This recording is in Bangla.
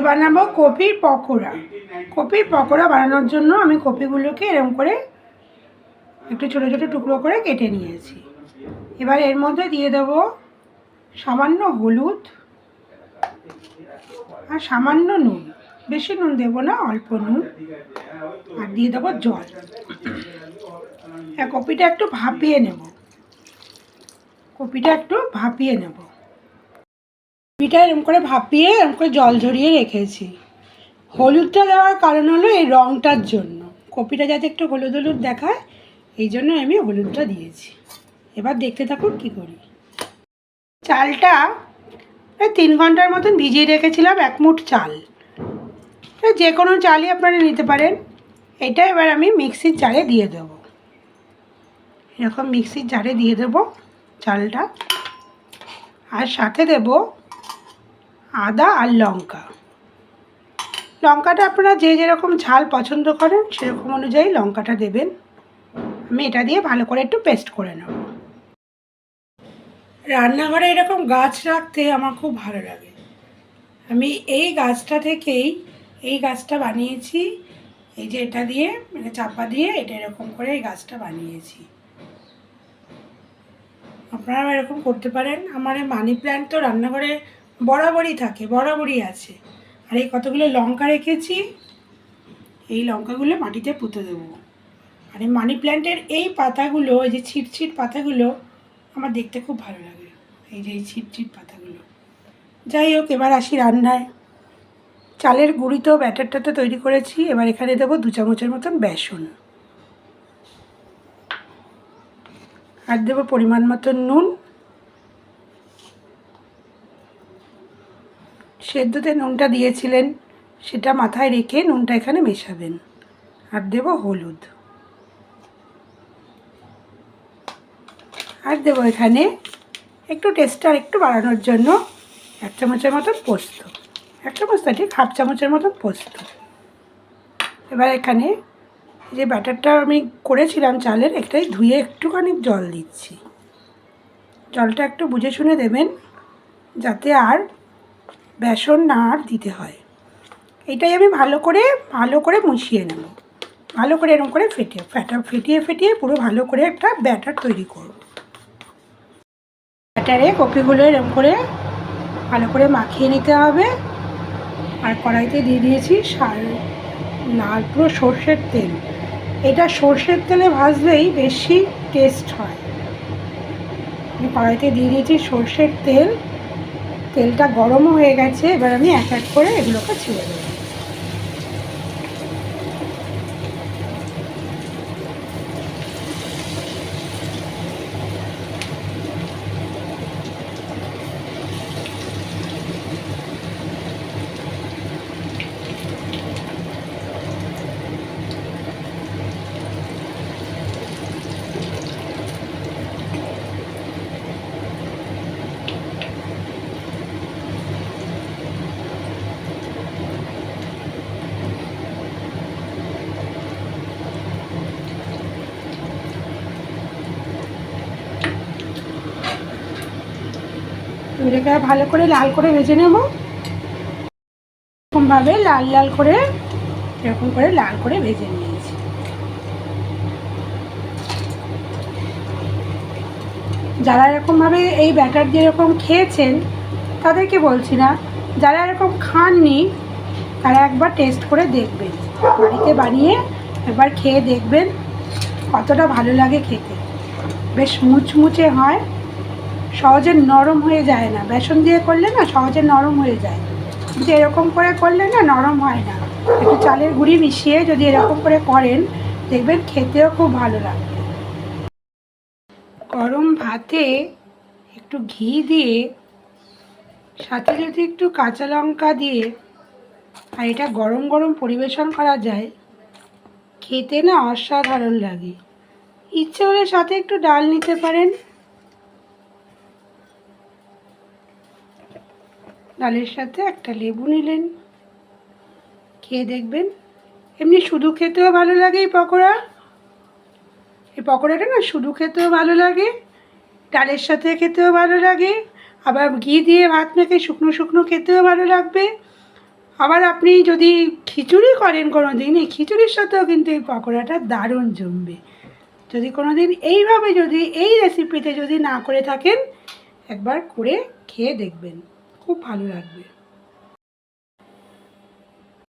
বানাবো কপির পকোড়া। কপির পকোড়া বানানোর জন্য আমি কপিগুলোকে এরকম করে একটু ছোটো ছোটো টুকরো করে কেটে নিয়েছি। এবার এর মধ্যে দিয়ে দেবো সামান্য হলুদ আর সামান্য নুন। বেশি নুন দেবো না, অল্প নুন। আর দিয়ে দেবো জল। আর কপিটা একটু ভাপিয়ে নেব। কপিটা একটু ভাপিয়ে নেব। কপিটা এরকম করে ভাপিয়ে এরকম করে জল ঝরিয়ে রেখেছি। হলুদটা দেওয়ার কারণ হলো এই রঙটার জন্য। কপিটা যাতে একটু হলুদ হলুদ দেখায়, এই জন্য আমি হলুদটা দিয়েছি। এবার দেখতে থাকুন কী করি। চালটা প্রায় তিন ঘণ্টার মতন ভিজিয়ে রেখেছিলাম, এক মুঠ চাল। যে কোনো চালই আপনারা নিতে পারেন। এটা এবার আমি মিক্সির জারে দিয়ে দেবো। এরকম মিক্সির জারে দিয়ে দেবো চালটা। আর সাথে দেব আদা আর লঙ্কা। লঙ্কাটা আপনারা যে যেরকম ঝাল পছন্দ করেন সেরকম অনুযায়ী লঙ্কাটা দেবেন। আমি এটা দিয়ে ভালো করে একটু পেস্ট করে নেব। রান্নাঘরে এরকম গাছ রাখতে আমার খুব ভালো লাগে। আমি এই গাছটা থেকেই এই গাছটা বানিয়েছি। এই যে এটা দিয়ে মানে চাপা দিয়ে এটা এরকম করে এই গাছটা বানিয়েছি। আপনারা এরকম করতে পারেন। আমার মানি প্ল্যান্ট তো রান্নাঘরে বরাবরই থাকে, বরাবরই আছে। আর এই কতগুলো লঙ্কা রেখেছি, এই লঙ্কাগুলো মাটিতে পুঁতে দেবো। আর এই মানি প্ল্যান্টের এই পাতাগুলো, এই যে ছিট ছিট পাতাগুলো, আমার দেখতে খুব ভালো লাগে। এই যে এই ছিট ছিট পাতাগুলো। যাই হোক, এবার আসি রান্নায়। চালের গুঁড়ি তো ব্যাটারটা তো তৈরি করেছি, এবার এখানে দেবো দু চামচের মতন বেসন। আর দেবো পরিমাণ মতন নুন। সেদ্ধতে নুনটা দিয়েছিলেন, সেটা মাথায় রেখে নুনটা এখানে মেশাবেন। আর দেব হলুদ। আর দেবো এখানে একটু টেস্টটা একটু বাড়ানোর জন্য এক চামচের মতন পোস্ত। এক চামচ না, ঠিক হাফ চামচের মতন পোস্ত। এবার এখানে যে ব্যাটারটা আমি করেছিলাম চালের, একটাই ধুয়ে একটুখানি জল দিচ্ছি। জলটা একটু বুঝে শুনে দেবেন, যাতে আর বেসন না আর দিতে হয়। এটাই আমি ভালো করে ভালো করে মুছিয়ে নেব। ভালো করে এরকম করে ফেটিয়ে ফেটা, ফেটিয়ে ফেটিয়ে পুরো ভালো করে একটা ব্যাটার তৈরি করব। ব্যাটারে কপিগুলো এরকম করে ভালো করে মাখিয়ে নিতে হবে। আর কড়াইতে দিয়ে দিয়েছি সার, লাল পুরো সর্ষের তেল। এটা সর্ষের তেলে ভাজলেই বেশি টেস্ট হয়। আমি কড়াইতে দিয়ে দিয়েছি সর্ষের তেল। তেলটা গরমও হয়ে গেছে এবার আমি এক এক করে এগুলোকে ছেড়ে দেবো এগুলোকে ভালো করে লাল করে ভেজে নেব। এরকমভাবে লাল লাল করে, এরকম করে লাল করে ভেজে নিয়েছি। যারা এরকমভাবে এই ব্যাটার দিয়ে এরকম খেয়েছেন, তাদেরকে বলছি না, যারা এরকম খাননি, তারা একবার টেস্ট করে দেখবেন। বাড়িতে বানিয়ে একবার খেয়ে দেখবেন, কতটা ভালো লাগে খেতে। বেশ মুচমুচে হয়। সহজে নরম হয়ে যায় না। বেসন দিয়ে করলে না সহজে নরম হয়ে যায়। কিন্তু এরকম করে করলে না নরম হয় না। একটু চালের গুঁড়ি মিশিয়ে যদি এরকম করে করেন, দেখবেন খেতেও খুব ভালো লাগবে। গরম ভাতে একটু ঘি দিয়ে, সাথে যদি একটু কাঁচা লঙ্কা দিয়ে, আর এটা গরম গরম পরিবেশন করা যায়, খেতে না অসাধারণ লাগে। ইচ্ছে হলে সাথে একটু ডাল নিতে পারেন। ডালের সাথে একটা লেবু নিলেন। খেয়ে দেখবেন, এমনি শুধু খেতেও ভালো লাগে এই পকোড়া। এই পকোড়াটা না শুধু খেতেও ভালো লাগে, ডালের সাথে খেতেও ভালো লাগে, আবার ঘি দিয়ে ভাত মেখে শুকনো শুকনো খেতেও ভালো লাগবে। আবার আপনি যদি খিচুড়ি করেন কোনো দিন এই খিচুড়ির সাথেও কিন্তু এই পকোড়াটা দারুণ জমবে। যদি কোনো দিন এইভাবে যদি এই রেসিপিতে যদি না করে থাকেন, একবার করে খেয়ে দেখবেন। খুব ভালো লাগবে।